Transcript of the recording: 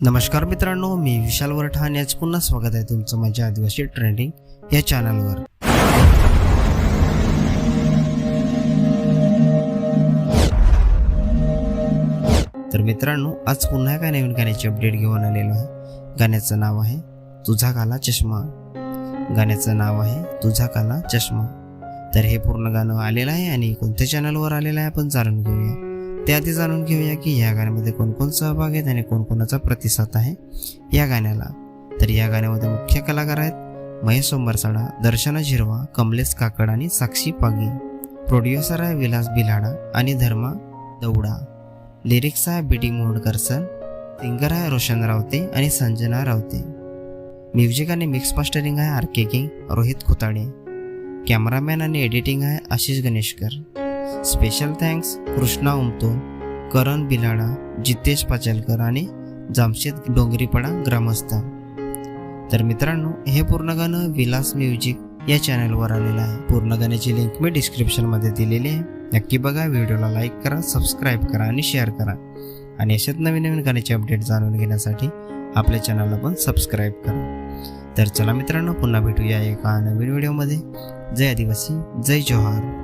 नमस्कार मित्रांनो मी विशाल वरठा आणि आज पुन्हा स्वागत आहे तुमचं माझ्या आदिवासी ट्रेंडिंग या चॅनलवर तर मित्रांनो आज पुन्हा एका नवीन गाण्याची अपडेट घेऊन आलेलो आहे. गाण्याचं नाव आहे तुझा काला चष्मा. गाण्याचं नाव आहे तुझा काला चष्मा. तर हे पूर्ण गाणं आलेलं आहे आणि कोणत्या चॅनलवर आलेलं आहे आपण जाणून घेऊया. त्याआधी जाणून घेऊया की या गाण्यामध्ये कोणकोण सहभाग आहेत आणि कोणकोणाचा प्रतिसाद आहे. या गाण्याला. तर या गाण्यामध्ये मुख्य कलाकार आहेत महेश सोंबरसाडा दर्शना झिरवा कमलेश काकड आणि साक्षी पागी. प्रोड्युसर आहे विलास बिलाडा आणि धर्मा दौडा. लिरिक्स आहे B D Modkar sir singer आहे रोशन रावते आणि संजना रावते. म्युझिक आणि मिक्स मास्टरिंग आहे R K king Rohit Khutade. Cameraman आणि एडिटिंग आहे आशिष गणेशकर. स्पेशल थँक्स कृष्णा उमतो करण बिलाडा जितेश पाचलकर आणि जामशेद डोंगरीपाडा ग्रामस्थ. तर मित्रांनो हे पूर्ण गाणं विलास म्युझिक या चॅनलवर आलेलं आहे. पूर्ण गाण्याची लिंक मी डिस्क्रिप्शनमध्ये दिलेली आहे. नक्की बघा व्हिडिओला लाईक करा सबस्क्राईब करा आणि शेअर करा. आणि अशाच नवीन नवीन गाण्याचे अपडेट जाणून घेण्यासाठी आपल्या चॅनलला पण सबस्क्राईब करा. तर चला मित्रांनो पुन्हा भेटूया एका नवीन व्हिडिओमध्ये. जय आदिवासी जय जोहार.